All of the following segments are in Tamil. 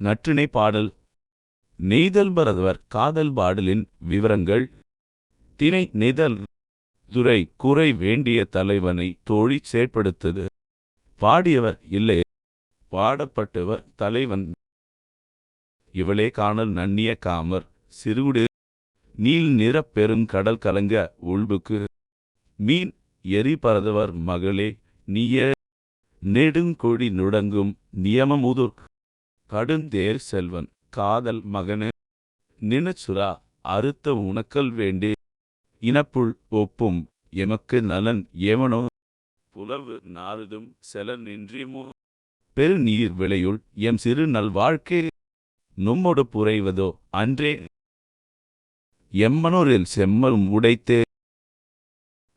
நற்றிணை பாடல். நெய்தல் பரதவர் காதல் பாடலின் விவரங்கள். திணை நெய்தல் துரை குறை வேண்டிய தலைவனை தோழி செயற்படுத்தது. பாடியவர் இல்லை. பாடப்பட்டவர் தலைவன். இவளே காணல் நன்னிய காமர். சிறுகுடு. நீல் நிறப் பெருங்கடல் கலங்க உள்புக்கு. மீன் எரி பரதவர் மகளே. நீய. நெடுங்கொடி நுடங்கும் நியமமுதுர் கடுந்தேர் செல்வன் காதல் மகனு நினச்சுரா அறுத்த உனக்கல் வேண்டே. இனப்புள் ஒப்பும் எமக்கு நலன் ஏவனோ புலவு நாறுதும் செல நின்றியமோ பெருநீர் விளையுள் எம் சிறு நல்வாழ்க்கை நும்மொடு புரைவதோ அன்றே? எம்மனோரில் செம்மலும் உடைத்தே?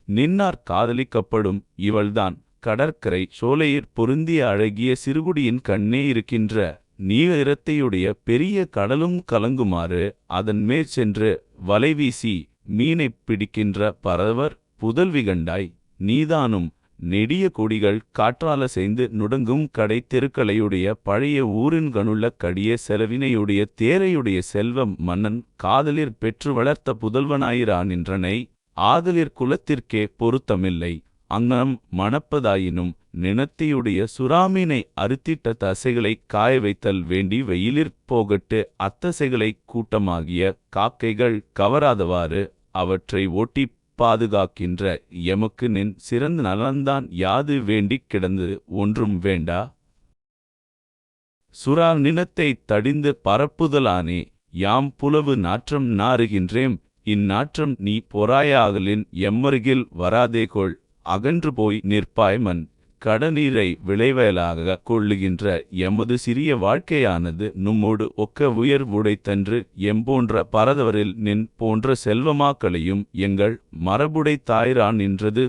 நின்னார் காதலிக்கப்படும் இவள்தான் கடற்கரை சோலையிற் பொருந்திய அழகிய சிறுகுடியின் கண்ணே இருக்கின்ற. நீரிரத்தையுடைய பெரிய கடலும் கலங்குமாறு அதன் மேற் சென்று வலைவீசி மீனைப் பிடிக்கின்ற பரவர் புதல்விகண்டாய் நீதானும் நெடிய கொடிகள் காற்றால செய்து நுடங்கும் கடை தெருக்களையுடைய பழைய ஊரின்கணுள்ள கடிய செலவினையுடைய தேரையுடைய செல்வம் மன்னன் காதலிற் பெற்று வளர்த்த புதல்வனாயிரா நின்றனை ஆதலிற் குலத்திற்கே பொருத்தமில்லை அங்ஙனம் மணப்பதாயினும் நினத்தியுடைய சுறாமீனை அறுத்திட்ட தசைகளைக் காய வைத்தல் வேண்டி வெயிலிற் போகட்டு அத்தசைகளைக் கூட்டமாகிய காக்கைகள் கவராதவாறு அவற்றை ஓட்டிப் பாதுகாக்கின்ற எமக்கு நின் சிறந்த நலன்தான் யாது வேண்டிக் கிடந்து ஒன்றும் வேண்டா? சுறா நினத்தைத் தடிந்து பரப்புதலானே யாம் புலவு நாற்றம் நாறுகின்றேம் இந்நாற்றம் நீ பொறாயாகலின் எம்மருகில் வராதேகொள் அகன்று போய் நிற்பாய்மன் கடநீரை விளைவயலாக கொள்ளுகின்ற எமது சிறிய வாழ்க்கையானது நம்மோடு ஒக்க உயர்வுடைத்தன்று எம்போன்ற பரதவரில் நின் போன்ற செல்வமாக்களையும் எங்கள் மரபுடை தாயிரான் நின்றது.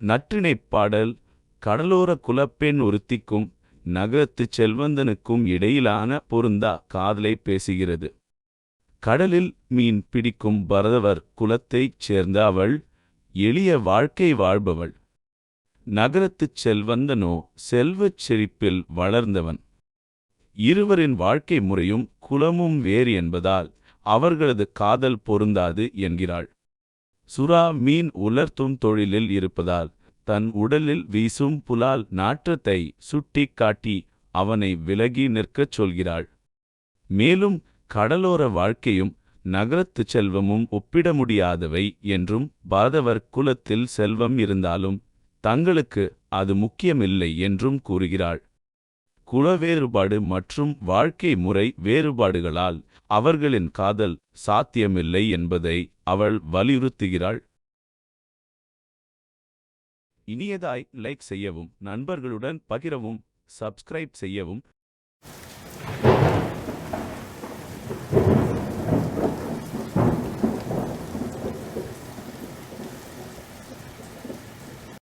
நற்றிணைப் பாடல் கடலோர குலப்பெண் ஒருத்திக்கும் நகரத்துச் செல்வந்தனுக்கும் இடையிலான பொருந்தா காதலை பேசுகிறது. கடலில் மீன் பிடிக்கும் பரதவர் குலத்தைச் சேர்ந்த அவள் எளிய வாழ்க்கை வாழ்பவள். நகரத்துச் செல்வந்தனோ செல்வச் செழிப்பில் வளர்ந்தவன். இருவரின் வாழ்க்கை முறையும் குலமும் வேறு என்பதால் அவர்களது காதல் பொருந்தாது என்கிறாள். சுறா மீன் உலர்த்தும் தொழிலில் இருப்பதால் தன் உடலில் வீசும் புலால் நாற்றத்தை சுட்டிக் காட்டி அவனை விலகி நிற்கச் சொல்கிறாள். மேலும் கடலோர வாழ்க்கையும் நகரத்துச் செல்வமும் ஒப்பிட முடியாதவை என்றும் பாதவர் குலத்தில் செல்வம் இருந்தாலும் தங்களுக்கு அது முக்கியமில்லை என்றும் கூறுகிறாள். குல வேறுபாடு மற்றும் வாழ்க்கை முறை வேறுபாடுகளால் அவர்களின் காதல் சாத்தியமில்லை என்பதை அவள் வலியுறுத்துகிறாள். இனியதாய் லைக் செய்யவும் நண்பர்களுடன் பகிரவும் சப்ஸ்கிரைப் செய்யவும்.